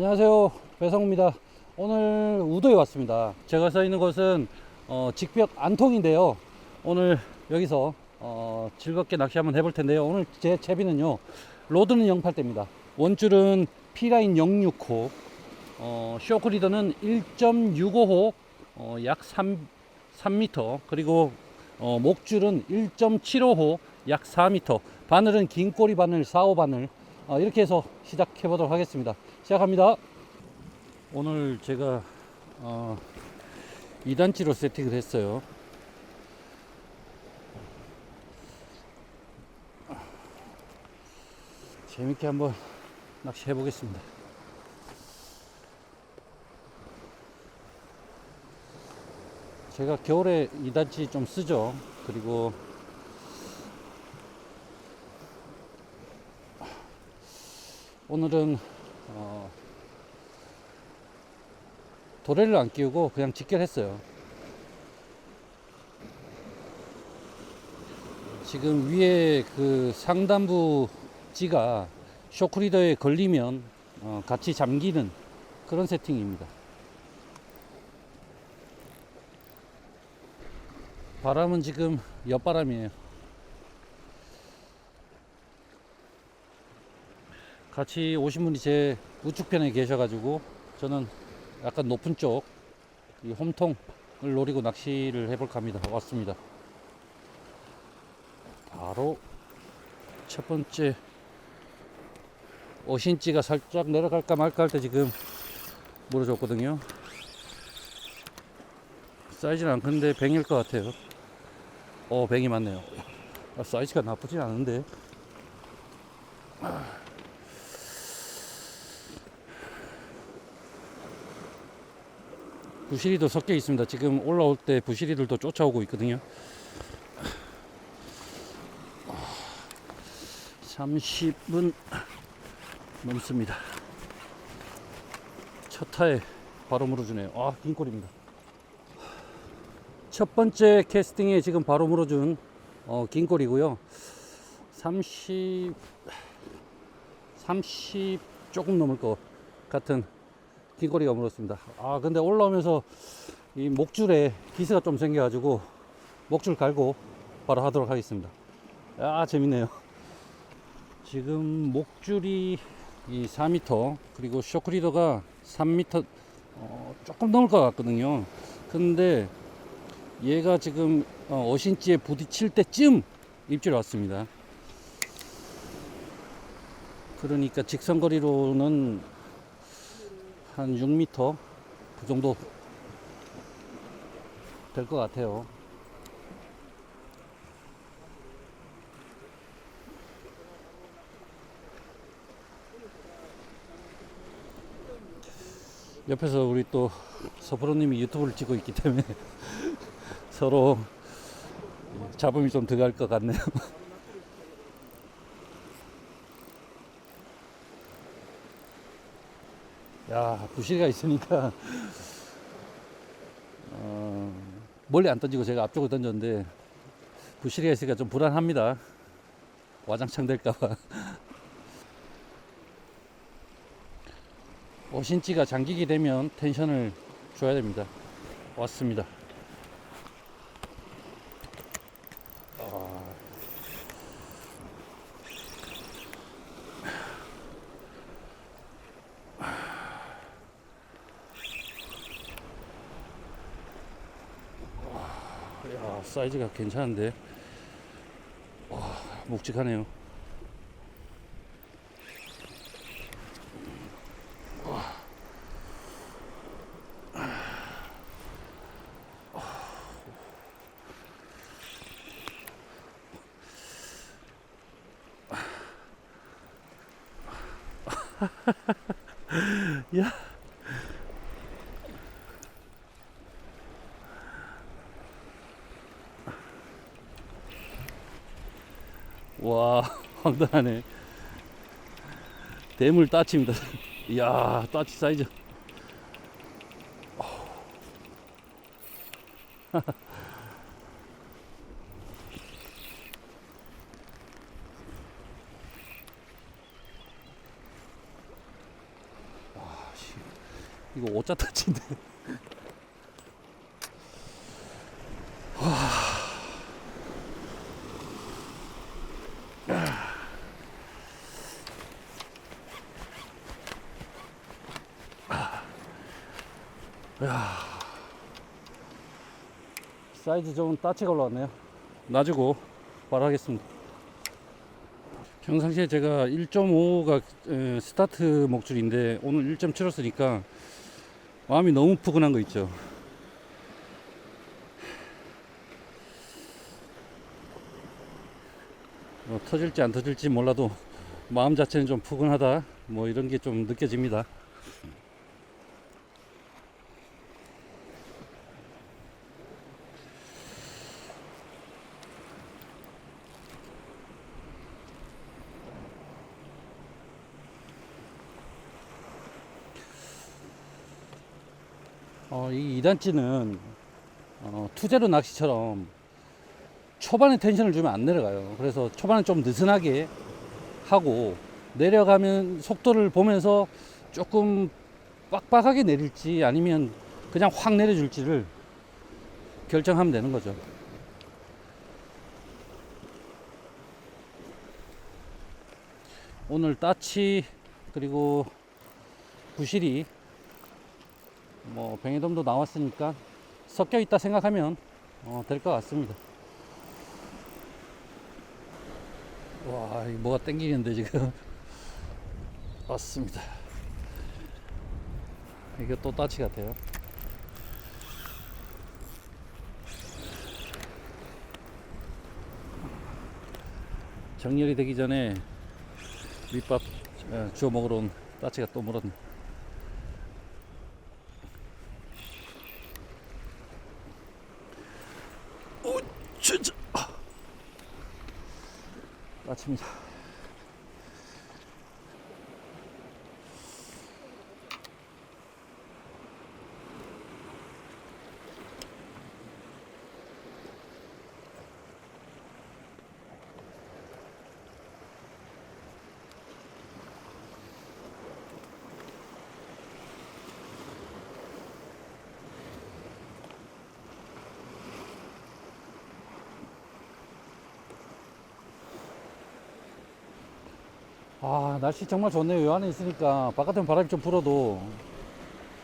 안녕하세요. 배성우입니다. 오늘 우도에 왔습니다. 제가 서 있는 곳은 어, 직벽 안통인데요. 오늘 여기서 어, 즐겁게 낚시 한번 해볼 텐데요. 오늘 제 채비는요 로드는 08대입니다. 원줄은 P라인 065 어, 쇼크리더는 1.65호 어, 약 3, 3m 그리고 어, 목줄은 1.75호 약 4m 바늘은 긴 꼬리 바늘 4, 5바늘. 어, 이렇게 해서 시작해 보도록 하겠습니다. 시작합니다. 오늘 제가 어, 2단치로 세팅을 했어요. 재밌게 한번 낚시해 보겠습니다. 제가 겨울에 2단치 좀 쓰죠. 그리고 오늘은 어, 도래를 안 끼우고 그냥 직결했어요. 지금 위에 그 상단부 지가 쇼크리더에 걸리면 어, 같이 잠기는 그런 세팅입니다. 바람은 지금 옆바람이에요. 같이 오신 분이 제 우측편에 계셔가지고 저는 약간 높은 쪽 이 홈통을 노리고 낚시를 해볼까 합니다. 왔습니다. 바로 첫 번째 어신지가 살짝 내려갈까 말까 할 때 지금 물어줬거든요. 사이즈는 안 큰데 뱅일 것 같아요. 어, 뱅이 맞네요. 아, 사이즈가 나쁘진 않은데. 부시리도 섞여 있습니다. 지금 올라올 때 부시리들도 쫓아오고 있거든요. 30분 넘습니다. 첫 타에 바로 물어주네요. 아, 긴 꼴입니다. 첫 번째 캐스팅에 지금 바로 물어준 어, 긴 꼴이고요. 30, 30 조금 넘을 것 같은 긴꼬리가 물었습니다. 아, 근데 올라오면서 이 목줄에 기스가 좀 생겨가지고 목줄 갈고 바로 하도록 하겠습니다. 아, 재밌네요. 지금 목줄이 이 4m 그리고 쇼크리더가 3m 어, 조금 넘을 것 같거든요. 근데 얘가 지금 어, 어신지에 부딪힐 때쯤 입질이 왔습니다. 그러니까 직선거리로는 한 6m 그 정도 될 것 같아요. 옆에서 우리 또 서프로님이 유튜브를 찍고 있기 때문에 서로 잡음이 좀 들어갈 것 같네요. 야, 부실이가 있으니까, 어, 멀리 안 던지고 제가 앞쪽으로 던졌는데, 부실이가 있으니까 좀 불안합니다. 와장창 될까봐. 오신지가 잠기게 되면 텐션을 줘야 됩니다. 왔습니다. 아. 야, 사이즈가 괜찮은데. 와, 묵직하네요. 야. 와, 황당하네. 대물 따치입니다. 이야, 따치 사이즈. 와, 씨. 이거 오자 터치인데. 사이즈 좋은 따치가 올라왔네요. 놔주고 바로 하겠습니다. 평상시에 제가 1.5가 스타트 목줄인데 오늘 1.7을 쓰니까 마음이 너무 푸근한 거 있죠. 뭐 터질지 안 터질지 몰라도 마음 자체는 좀 푸근하다 뭐 이런 게 좀 느껴집니다. 어, 이 2단지는 어, 투제로 낚시처럼 초반에 텐션을 주면 안 내려가요. 그래서 초반에 좀 느슨하게 하고 내려가면 속도를 보면서 조금 빡빡하게 내릴지 아니면 그냥 확 내려줄지를 결정하면 되는 거죠. 오늘 따치 그리고 부실이 뭐 뱅에돔도 나왔으니까 섞여 있다 생각하면 어, 될 것 같습니다. 와, 이 뭐가 땡기는데 지금 왔습니다. 이게 또 따치 같아요. 정렬이 되기 전에 밑밥 어, 주워 먹으러 온 따치가 또 물었네. 오, 진짜. 따치입니다. 아, 날씨 정말 좋네요. 요 안에 있으니까 바깥에 바람이 좀 불어도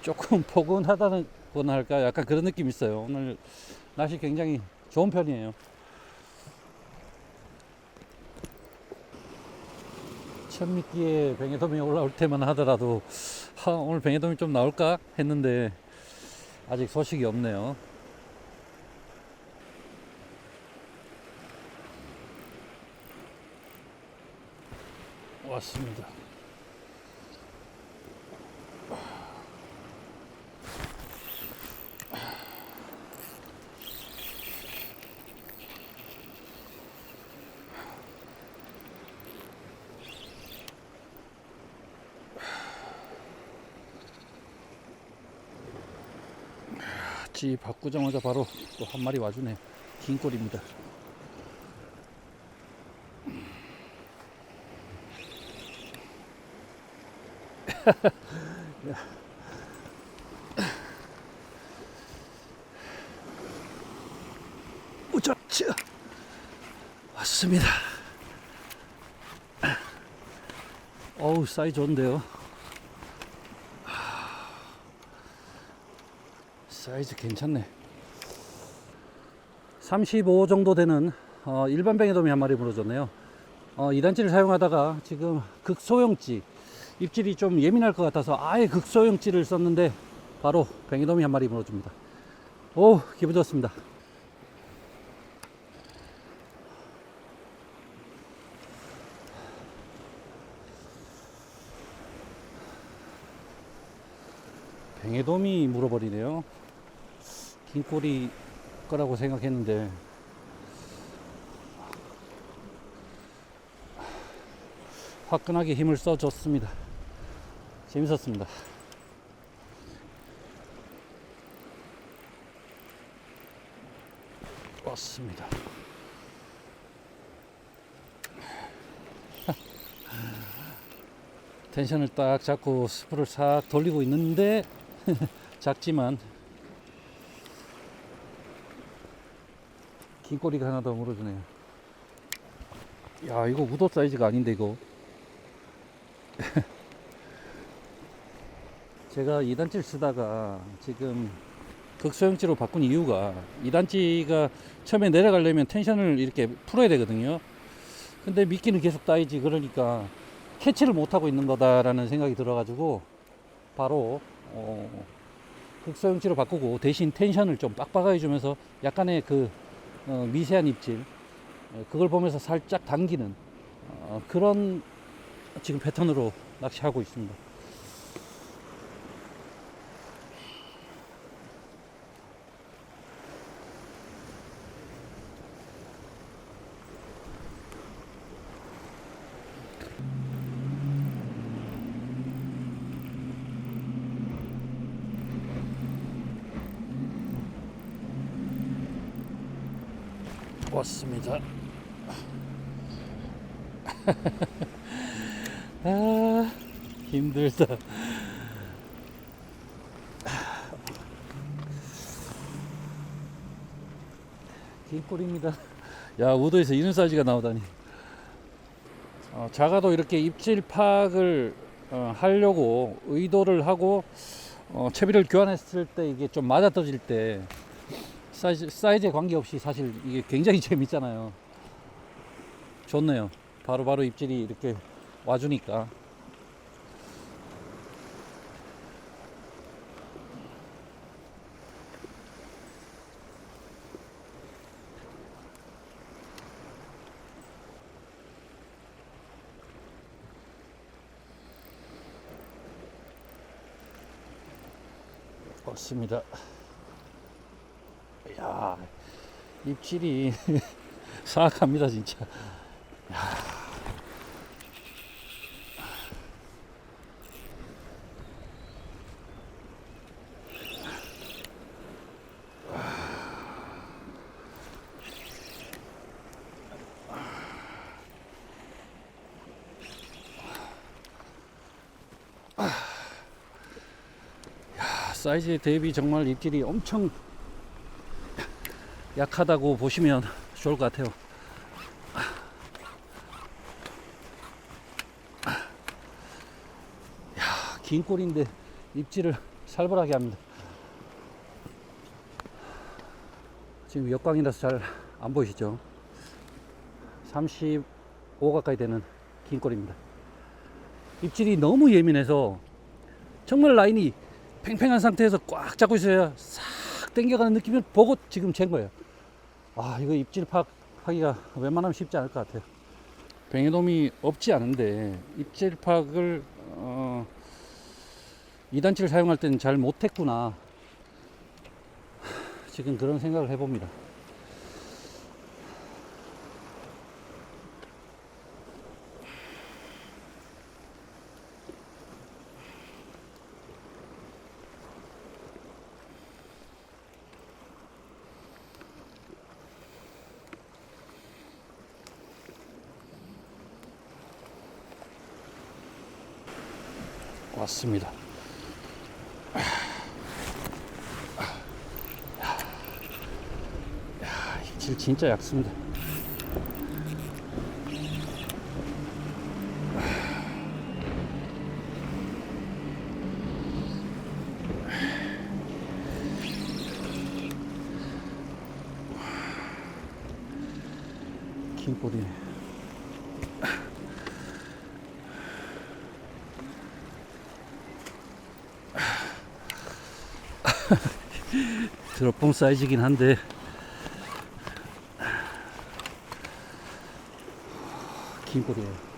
조금 포근하다는 거나 할까 약간 그런 느낌이 있어요. 오늘 날씨 굉장히 좋은 편이에요. 첫 미끼에 뱅에돔이 올라올 때만 하더라도 하, 오늘 뱅에돔이 좀 나올까 했는데 아직 소식이 없네요. 왔습니다. 지 바꾸자마자 바로 또 한 마리 와주네. 긴 꼴입니다. 우자치 왔습니다. 어우 사이 좋은데요. 사이즈 괜찮네. 35 정도 되는 어, 일반 뱅에돔이 한 마리 물어줬네요. 어, 2단지를 사용하다가 지금 극소형찌 입질이 좀 예민할 것 같아서 아예 극소형찌를 썼는데 바로 뱅에돔이 한 마리 물어줍니다. 오 기분 좋습니다. 뱅에돔이 물어버리네요. 긴 꼬리 거라고 생각했는데 화끈하게 힘을 써줬습니다. 재밌었습니다. 왔습니다. 텐션을 딱 잡고 스프를 싹 돌리고 있는데 작지만 긴 꼬리가 하나 더 물어주네요. 야 이거 우도 사이즈가 아닌데 이거. 제가 2단지를 쓰다가 지금 극소형지로 바꾼 이유가 2단지가 처음에 내려가려면 텐션을 이렇게 풀어야 되거든요. 근데 미끼는 계속 따이지 그러니까 캐치를 못하고 있는 거다라는 생각이 들어가지고 바로 어, 극소형지로 바꾸고 대신 텐션을 좀 빡빡하게 주면서 약간의 그 어, 미세한 입질 어, 그걸 보면서 살짝 당기는 어, 그런 지금 패턴으로 낚시하고 있습니다. 왔습니다. 아, 힘들다. 긴 꼴입니다. 야, 우도에서 이런 사이즈가 나오다니. 어, 작아도 이렇게 입질 파악을 어, 하려고 의도를 하고 어, 채비를 교환했을 때 이게 좀 맞아떨어질 때 사이즈, 사이즈에 관계없이 사실 이게 굉장히 재밌잖아요. 좋네요. 바로바로 입질이 이렇게 와주니까. 맞습니다. 야 입질이 사악합니다 진짜. 야, 사이즈 대비 정말 입질이 엄청 약하다고 보시면 좋을 것 같아요. 야, 긴 꼬리인데 입질을 살벌하게 합니다. 지금 역광이라서 잘 안 보이시죠? 35 가까이 되는 긴 꼬리입니다. 입질이 너무 예민해서 정말 라인이 팽팽한 상태에서 꽉 잡고 있어야 싹 당겨가는 느낌을 보고 지금 잰 거예요. 아, 이거 입질 파악하기가 웬만하면 쉽지 않을 것 같아요. 뱅에돔이 없지 않은데 입질 파악을 어, 2단치를 사용할 때는 잘 못했구나. 지금 그런 생각을 해봅니다. 왔습니다. 야, 입질 진짜 얕습니다. 긴 꼬리네. 드롭봉 사이즈긴 한데 긴 꼬리예요.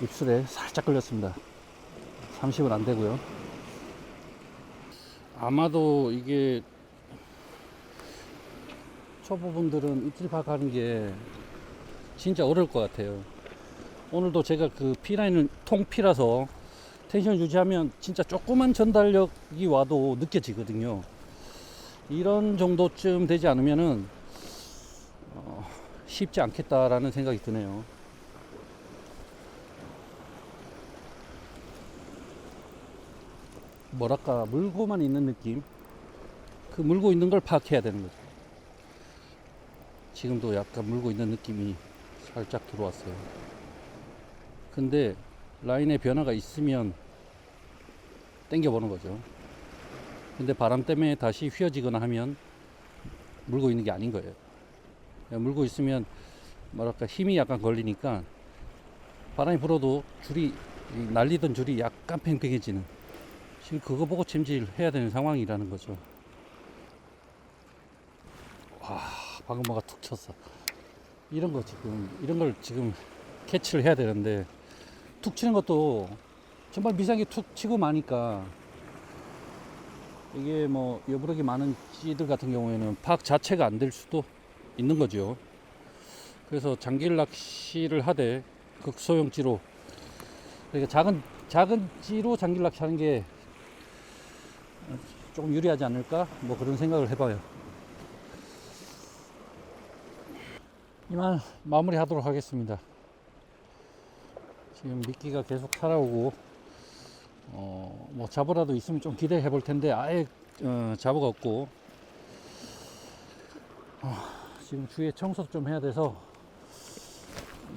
입술에 살짝 걸렸습니다. 30은 안 되고요. 아마도 이게 초보분들은 입질 파악하는 게 진짜 어려울 것 같아요. 오늘도 제가 그 P라인을 통피라서 텐션 유지하면 진짜 조그만 전달력이 와도 느껴지거든요. 이런 정도쯤 되지 않으면은 어, 쉽지 않겠다라는 생각이 드네요. 뭐랄까 물고만 있는 느낌. 그 물고 있는 걸 파악해야 되는 거죠. 지금도 약간 물고 있는 느낌이 살짝 들어왔어요. 근데 라인에 변화가 있으면 당겨보는 거죠. 근데 바람 때문에 다시 휘어지거나 하면 물고 있는 게 아닌 거예요. 그냥 물고 있으면 뭐랄까 힘이 약간 걸리니까 바람이 불어도 줄이 이 날리던 줄이 약간 팽팽해지는 지금 그거 보고 찜질해야 되는 상황이라는 거죠. 와 방금 뭐가 툭 쳤어. 이런 거 지금 이런 걸 지금 캐치를 해야 되는데 툭 치는 것도 정말 미세하게 툭 치고 마니까 이게 뭐 여부력이 많은 찌들 같은 경우에는 파악 자체가 안 될 수도 있는 거죠. 그래서 장길 낚시를 하되 극소형 찌로 그러니까 작은 작은 찌로 장길 낚시 하는 게 조금 유리하지 않을까 뭐 그런 생각을 해봐요. 이만 마무리하도록 하겠습니다. 지금 미끼가 계속 살아오고 어, 뭐 잡어라도 있으면 좀 기대해 볼 텐데 아예 어, 잡어가 없고 어, 지금 주위에 청소 좀 해야 돼서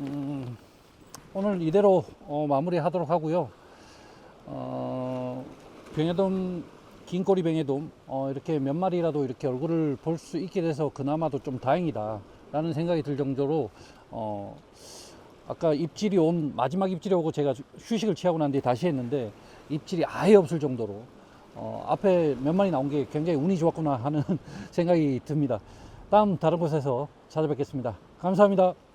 음, 오늘 이대로 어, 마무리하도록 하고요. 어, 병해돔 긴 꼬리 병해돔 어, 이렇게 몇 마리라도 이렇게 얼굴을 볼 수 있게 돼서 그나마도 좀 다행이다라는 생각이 들 정도로 어, 아까 입질이 온 마지막 입질이 오고 제가 휴식을 취하고 난 뒤에 다시 했는데 입질이 아예 없을 정도로 어, 앞에 몇 마리 나온 게 굉장히 운이 좋았구나 하는 생각이 듭니다. 다음 다른 곳에서 찾아뵙겠습니다. 감사합니다.